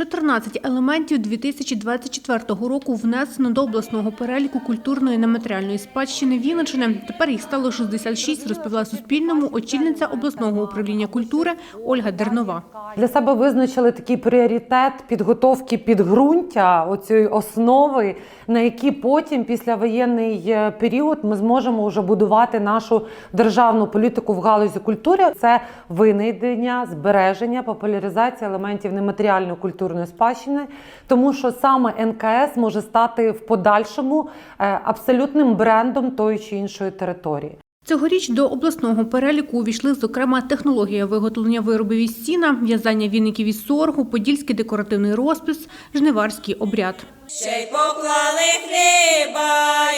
14 елементів 2024 року внесено до обласного переліку культурної нематеріальної спадщини Вінничини. Тепер їх стало 66, розповіла Суспільному очільниця обласного управління культури Ольга Дернова. Для себе визначили такий пріоритет підготовки підґрунтя, оцієї основи, на якій потім, післявоєнний е, період, ми зможемо вже будувати нашу державну політику в галузі культури. Це винайдення, збереження, популяризація елементів нематеріальної культурної спадщини, тому що саме НКС може стати в подальшому е, абсолютним брендом тої чи іншої території. Цьогоріч до обласного переліку увійшли, зокрема, технологія виготовлення виробів із сіна, в'язання віників із соргу, подільський декоративний розпис, жниварський обряд. Ще й поклали хліба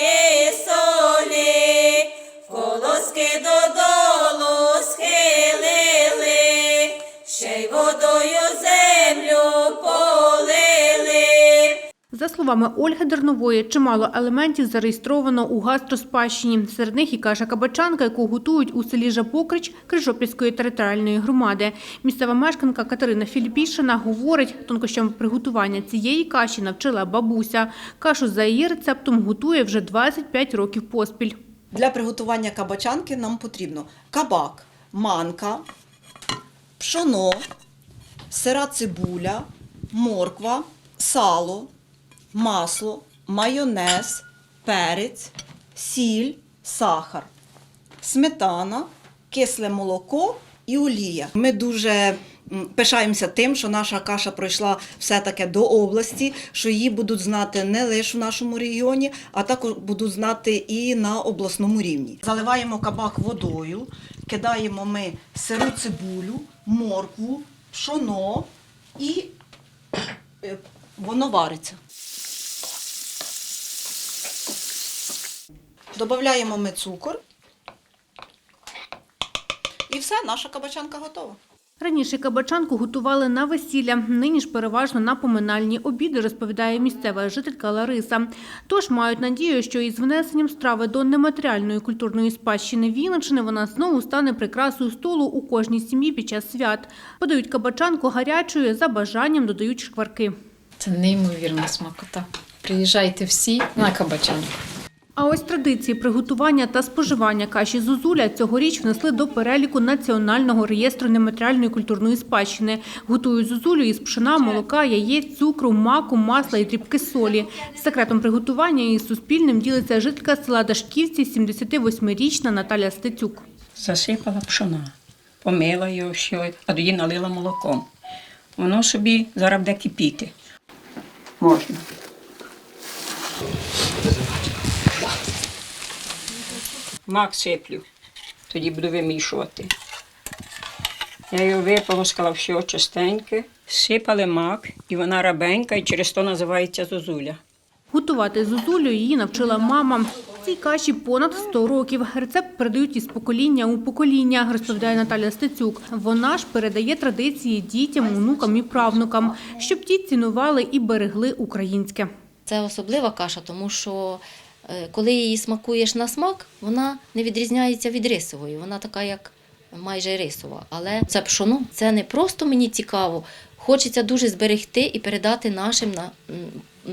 словами Ольги Дернової, чимало елементів зареєстровано у гастроспадщині. Серед них і каша кабачанка, яку готують у селі Жапокрич Крижопільської територіальної громади. Місцева мешканка Катерина Філіпішина говорить, тонкощам приготування цієї каші навчила бабуся. Кашу за її рецептом готує вже 25 років поспіль. Для приготування кабачанки нам потрібно кабак, манка, пшоно, сира цибуля, морква, сало, масло, майонез, перець, сіль, сахар, сметана, кисле молоко і олія. Ми дуже пишаємося тим, що наша каша пройшла все-таки до області, що її будуть знати не лише в нашому регіоні, а також будуть знати і на обласному рівні. Заливаємо кабак водою, кидаємо ми сиру цибулю, моркву, пшоно і е, воно вариться. Додаємо ми цукор. І все, наша кабачанка готова. Раніше кабачанку готували на весілля, нині ж переважно на поминальні обіди, розповідає місцева жителька Лариса. Тож мають надію, що із внесенням страви до нематеріальної культурної спадщини Вінничини вона знову стане прикрасою столу у кожній сім'ї під час свят. Подають кабачанку гарячою, за бажанням додають шкварки. Це неймовірна смакота. Приїжджайте всі на кабачанку. А ось традиції приготування та споживання каші зозуля цьогоріч внесли до переліку Національного реєстру нематеріальної культурної спадщини. Готують зозулю із пшена, молока, яєць, цукру, маку, масла і дрібки солі. Секретом приготування із Суспільним ділиться жителька села Дашківці, 78-річна Наталя Стецюк. засипала пшона, помила його все, а тоді налила молоком. Воно собі зараз буде кипіти. Можна. Мак сиплю, тоді буду вимішувати. Я його виполоскала все чистеньке, сипали мак, і вона рабенька, і через то називається зозуля. Готувати зозулю її навчила мама. Цій каші понад 100 років. Рецепт передають із покоління у покоління, розповідає Наталя Стецюк. Вона ж передає традиції дітям, онукам і правнукам, щоб ті цінували і берегли українське. Це особлива каша, тому що коли її смакуєш на смак, вона не відрізняється від рисової. Вона така, як майже рисова. Але це пшоно, це не просто мені цікаво. Хочеться дуже зберегти і передати нашим на,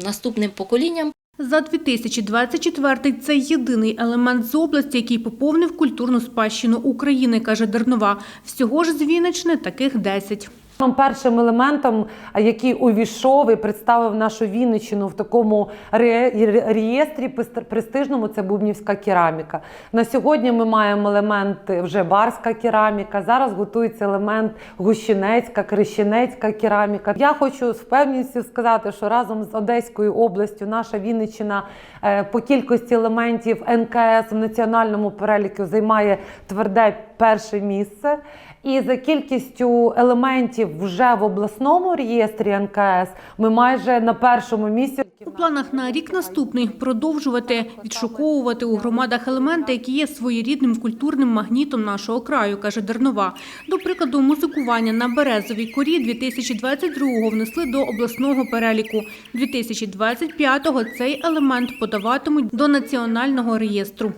наступним поколінням. За 2024 це єдиний елемент з області, який поповнив культурну спадщину України, каже Дернова. Всього ж з Вінничини таких 10. Першим елементом, який увійшов і представив нашу Вінниччину в такому ре- ре- реєстрі престижному, це бубнівська кераміка. На сьогодні ми маємо елемент вже барська кераміка. Зараз готується елемент гущинецька, крещенецька кераміка. Я хочу з впевненістю сказати, що разом з Одеською областю наша Вінниччина е, по кількості елементів НКС в національному переліку займає тверде перше місце. І за кількістю елементів вже в обласному реєстрі НКС ми майже на першому місці. У планах на рік наступний продовжувати відшуковувати у громадах елементи, які є своєрідним культурним магнітом нашого краю, каже Дернова. До прикладу, музикування на березовій корі 2022-го внесли до обласного переліку. 2025-го цей елемент подаватимуть до національного реєстру.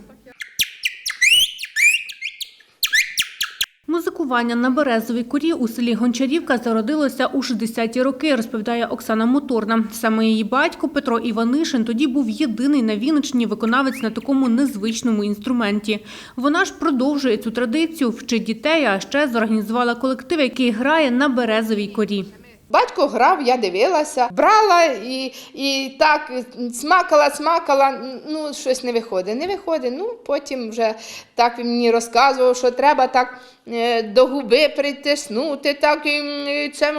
Музикування на Березовій корі у селі Гончарівка зародилося у 60-ті роки, розповідає Оксана Моторна. Саме її батько Петро Іванишин тоді був єдиний на Вінниччині виконавець на такому незвичному інструменті. Вона ж продовжує цю традицію, вчить дітей, а ще зорганізувала колектив, який грає на Березовій корі. Батько грав, я дивилася, брала і, і так смакала, смакала, ну щось не виходить. Не виходить. Ну потім вже так він мені розказував, що треба так е, до губи притиснути, так, і, це,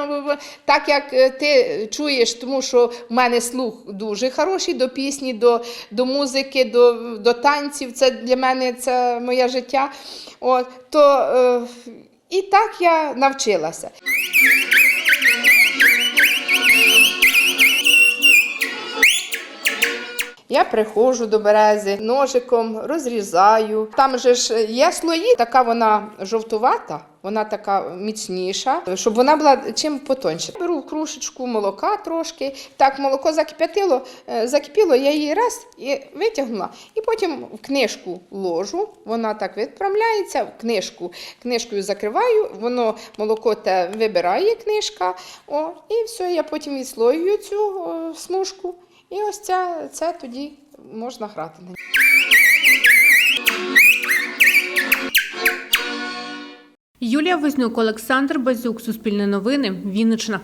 так як ти чуєш, тому що в мене слух дуже хороший до пісні, до, до музики, до, до танців. Це для мене це моє життя. От, то, е, і так я навчилася. Я приходжу до берези, ножиком розрізаю. Там же ж є слої, така вона жовтувата, вона така міцніша, щоб вона була чим потоньше. Беру кружечку молока трошки. Так, молоко закип'ятило, е, закипіло, я її раз і витягнула. І потім в книжку ложу, вона так відправляється, в книжку, книжкою закриваю, воно молоко те вибирає книжка. О, і все, я потім відслоюю цю о, смужку. І ось ця, це тоді можна грати. Юлія Вознюк, Олександр Базюк, Суспільне новини, Вінниччина.